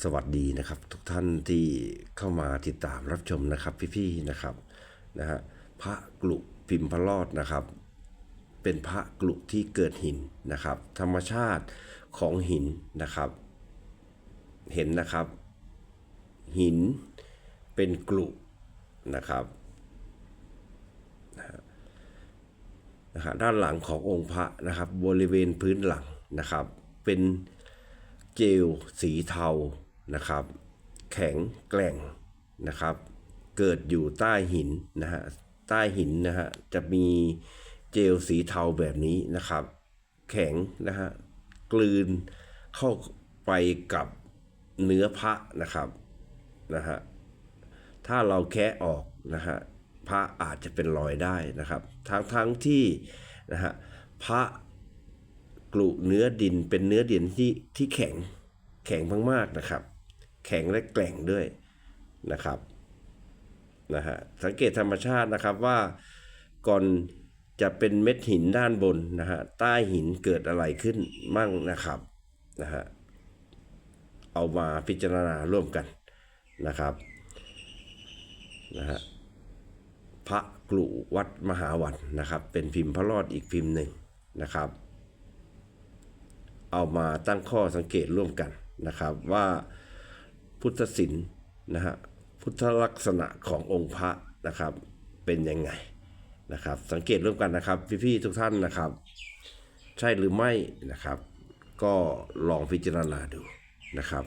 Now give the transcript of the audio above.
สวัสดีนะครับ ทุกท่านที่เข้ามาติดตามรับชมนะครับพี่ๆนะครับนะฮะพระกลุพิมพรอดนะครับ เป็นพระกลุที่เกิดหินนะครับ ธรรมชาติของหินนะครับ เห็นนะครับ หินเป็นกลุนะครับนะฮะด้านหลังขององค์พระนะครับ บริเวณพื้นหลังนะครับ เป็น เจลสีเทานะครับ แข็งแกร่งนะครับ เกิดอยู่ใต้หินนะฮะใต้หินนะฮะจะมีเจลสีเทาแบบนี้นะครับ แข็งนะฮะกลืนเข้าไปกับเนื้อพระนะครับนะฮะถ้าเราแคะออกนะฮะพระอาจจะเป็นรอยได้นะครับ ทั้งทั้งที่นะฮะพระ กลุเนื้อดินเป็นเนื้อดินที่ที่แข็งแข็งมากๆนะครับ แข็งและแกร่งด้วยนะครับนะฮะสังเกตธรรมชาตินะครับว่าก่อนจะเป็นเม็ดหินด้านบนนะฮะใต้หินเกิดอะไรขึ้นมั่งนะครับนะฮะเอามาพิจารณาร่วมกันนะครับนะฮะพระกลุวัดมหาวันนะครับ เป็นพิมพ์พระรอดอีกพิมพ์หนึ่งนะครับ เอามาตั้งข้อสังเกตร่วมกันนะครับว่าพุทธศิลป์นะฮะพุทธลักษณะขององค์พระนะครับเป็นยังไงนะครับ สังเกตร่วมกันนะครับ พี่ๆทุกท่านนะครับ ใช่หรือไม่นะครับ ก็ลองพิจารณาดูนะครับ